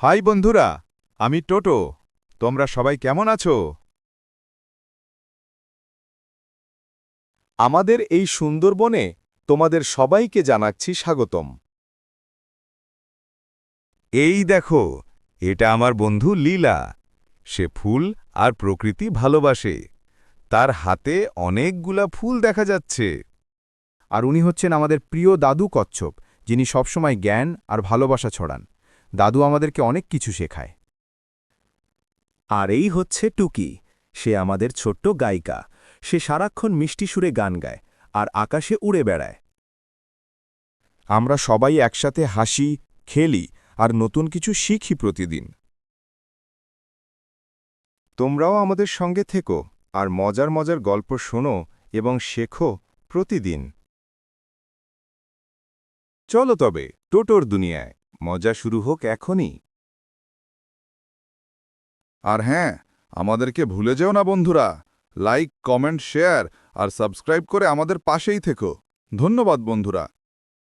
High বন্ধুরা, আমি টোটো। তোমরা সবাই কেমন আছো? আমাদের এই সুন্দরবনে তোমাদের সবাইকে জানাচ্ছি স্বাগতম। এই দেখো, এটা আমার বন্ধু লীলা। সে ফুল আর প্রকৃতি ভালোবাসে। তার হাতে অনেকগুলা ফুল দেখা যাচ্ছে। আর উনি হচ্ছেন আমাদের প্রিয় দাদু কচ্ছপ, যিনি সবসময় জ্ঞান আর ভালোবাসা ছড়ান। দাদু আমাদেরকে অনেক কিছু শেখায়। আর এই হচ্ছে টুকি। সে আমাদের ছোট্ট গায়িকা। সে সারাক্ষণ মিষ্টি সুরে গান গায় আর আকাশে উড়ে বেড়ায়। আমরা সবাই একসাথে হাসি, খেলি আর নতুন কিছু শিখি প্রতিদিন। তোমরাও আমাদের সঙ্গে থেকো আর মজার মজার গল্প শোনো এবং শেখো প্রতিদিন। চলো তবে, টোটোর দুনিয়ায়। মজা শুরু হোক এখনই। আর হ্যাঁ আমাদেরকে ভুলে যেও না বন্ধুরা। লাইক কমেন্ট শেয়ার আর সাবস্ক্রাইব করে আমাদের পাশেই থেকো। ধন্যবাদ বন্ধুরা।